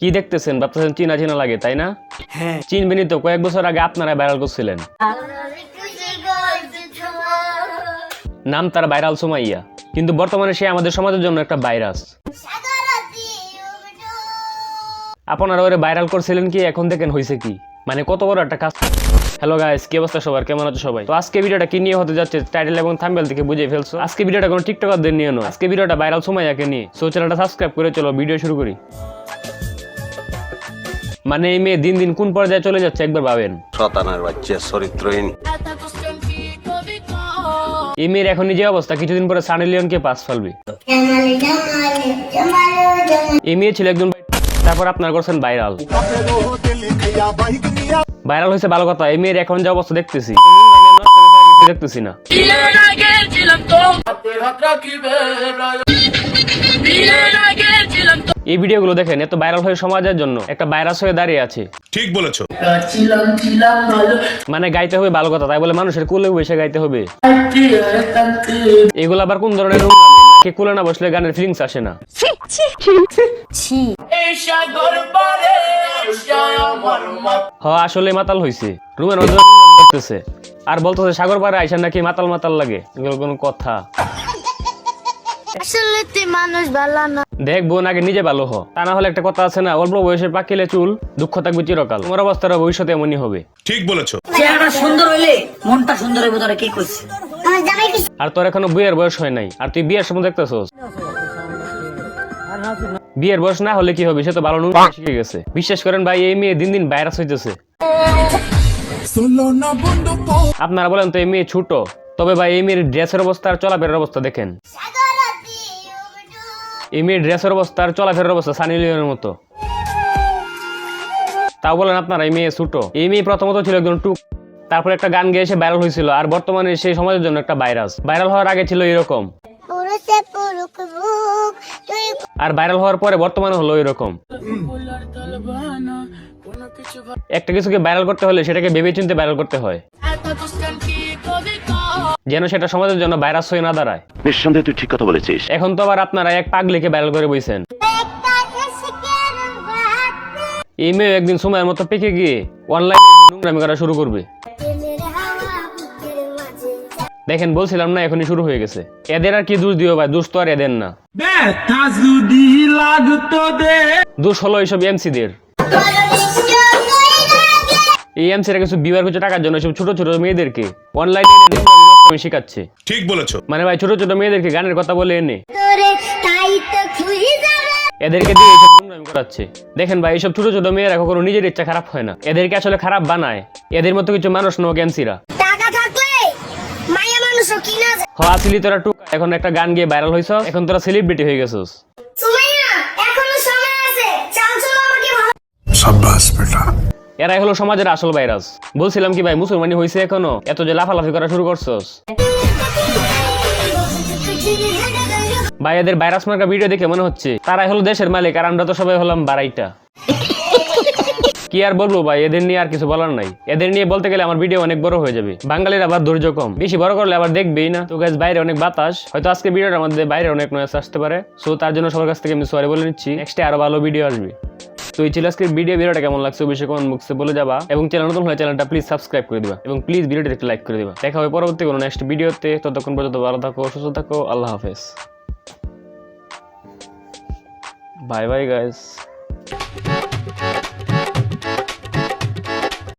কি দেখতেছেন? ভাবতেছেন চীনা চীনা লাগে তাই না? হ্যাঁ। চিনবেনই তো কয়েক বছর আগে আপনারা ভাইরাল করছিলেন। নাম তার ভাইরাল সুমাইয়া। কিন্তু বর্তমানে সে আমাদের সমাজের জন্য একটা ভাইরাস আপনারা ওরে ভাইরাল করছিলেন কি? এখন দেখেন হয়েছে কি? মানে কত বড় একটা কাজ। হ্যালো গাইস কি অবস্থা সবার? কেমন আছো সবাই? তো আজকে ভিডিওটা কি নিয়ে হতে যাচ্ছে? টাইটেল এবং থাম্বেল থেকে বুঝে ফেলছো? আজকে ভিডিওটা কোনো টিকটকারদের নিয়ে নয়। আজকে ভিডিওটা ভাইরাল সুমাইয়াকে নিয়ে। সো চ্যানেলটা সাবস্ক্রাইব করে চলো ভিডিও শুরু করি। মানে এই মেয়ে দিন দিন কোন পর্যায়ে চলে যাচ্ছে একবার ভাবেন? শতানার বাচ্চা চরিত্রহীন। এই মেয়ের এখন নিজে অবস্থা কিছুদিন পরে সানি লিওনকে পাস ফেলবে। এই মেয়ে ছিল একজন তারপর আপনার করছেন ভাইরাল। ভাইরাল হয়েছে ভালো কথা এই মেয়ের এখন যে অবস্থা দেখতেছি। দেখতেছি না। এই ভিডিওগুলো দেখেন এত ভাইরাল হয়ে সমাজের জন্য একটা ভাইরাস হয়ে দাঁড়িয়ে আছে। ঠিক বলেছ। মানে গাইতে হবে ভালো কথা তাই বলে মানুষের কুলে বসে গাইতে হবে। এগুলো আবার কোন ধরনের? কে কুলে না বসলে গানের ফিলিংস আসে না। হ আসলে মাতাল হইছে। রুমের মধ্যে করতেছে। আর বলতেছে সাগর পাড়ে আইসা নাকি মাতাল মাতাল লাগে। এগুলো কোনো কথা। আসলে মানুষ ভালো না। দেখ বোন আগে নিজে ভালো হ। তা না হলে একটা কথা আছে না অল্প বয়সে পাকিলে চুল দুঃখ থাকবে চিরকাল। তোমার অবস্থাটা ভবিষ্যতে এমনই হবে। ঠিক বলেছ। চেহারা সুন্দর হইলে মনটা সুন্দর হইব তোরা কি কইছে আর তোর এখনও বিয়ের বয়স হয় নাই। আর তুই বিয়ের সময় দেখতেছস? বিয়ের বয়স না হলে কি হবে? সে তো ভালো শিখে গেছে। বিশ্বাস করেন ভাই, এই মেয়ে দিন দিন ভাইরাস হইতেছে। আপনারা বলেন তো এই মেয়ে ছোট। তবে ভাই, এই মেয়ের ড্রেসের অবস্থা আর চলাফেরার অবস্থা দেখেন। এই মেয়ের ড্রেসের অবস্থা আর চলাফেরার অবস্থা সানি লিওনের মতো। তাও বলেন আপনারা, এই মেয়ে ছোট। এই মেয়ে প্রথমত ছিল একজন টুক তারপর একটা গান গেয়ে সে ভাইরাল হয়েছিল। আর বর্তমানে সেই সমাজের জন্য একটা ভাইরাস ভাইরাল হওয়ার আগে ছিল এরকম। আর ভাইরাল হওয়ার পরে বর্তমানে হলো এরকম। একটা কিছুকে ভাইরাল করতে হলে সেটাকে ভেবে চিনতে ভাইরাল করতে হয়। যেন সেটা সমাজের জন্য ভাইরাস হয়ে না দাঁড়ায়। নিঃসন্দেহে তুই ঠিক কথা বলেছিস। এখন তো আবার আপনারা এক পাগলিকে ভাইরাল করে বইছেন। এই মেয়ে একদিন সময়ের মতো পেকে গিয়ে অনলাইনে নোংরামি করা শুরু করবে। দেখেন বলছিলাম না এখনই শুরু হয়ে গেছে। এদের আর কি দোষ দিও ভাই? দোষ তো আর এদের না। দোষ হলো এইসব এমসিদের। এই এমসিরা কিছু বিবার কিছু টাকার জন্য সব ছোট ছোট মেয়েদেরকে অনলাইনে শেখাচ্ছে। ঠিক বলেছ। মানে ভাই ছোট ছোট মেয়েদেরকে গানের কথা বলে এনে। এদেরকে দিয়ে এইসব নোংরামি করাচ্ছে। দেখেন ভাই এইসব ছোট ছোট মেয়েরা কখনো নিজের ইচ্ছা খারাপ হয় না। এদেরকে আসলে খারাপ বানায়। এদের মতো কিছু মানুষ নো এমসিরা। যায় হ আসলি তোরা টুক। এখন একটা গান গিয়ে ভাইরাল হইছ। এখন তোরা সেলিব্রিটি হয়ে গেছিস। সুমাইয়া এখনও সময় আছে। চাল চলো আমাকে ভালো এরাই হলো সমাজের আসল ভাইরাস বলছিলাম কি ভাই মুসলমানি হয়েছে এখনও? এত যে লাফালাফি করা শুরু করছস। ভাই এদের ভাইরাস মার্কা ভিডিও দেখে মনে হচ্ছে। তারাই হলো দেশের মালিক আর আমরা তো সবাই হলাম বারাইটা। কি আর বলব ভাই? এদের নিয়ে আর কিছু বলার নাই। এদের নিয়ে বলতে গেলে আমার ভিডিও অনেক বড় হয়ে যাবে। বাঙালির আবার ধৈর্য কম। বেশি বড় করলে আবার দেখবেই না। তো গাছ বাইরে অনেক বাতাস। হয়তো আজকে ভিডিওটার মধ্যে বাইরে অনেক নয়েস আসতে পারে। সো তার জন্য সবার কাছ থেকে আমি সরি বলে নিচ্ছি। নেক্সটে আরও ভালো ভিডিও আসবে। তো এই ছিল আজকের ভিডিও ভিডিওটা কেমন লাগছে অবশ্যই কমেন্ট বক্সে বলে যাবা। এবং চ্যানেল নতুন হলে চ্যানেলটা প্লিজ সাবস্ক্রাইব করে দিবা। এবং প্লিজ ভিডিওটি একটু লাইক করে দিবা। দেখা হবে পরবর্তী কোনো নেক্সট ভিডিওতে ততক্ষণ পর্যন্ত ভালো থাকো, সুস্থ থাকো। আল্লাহ হাফেজ। Bye bye guys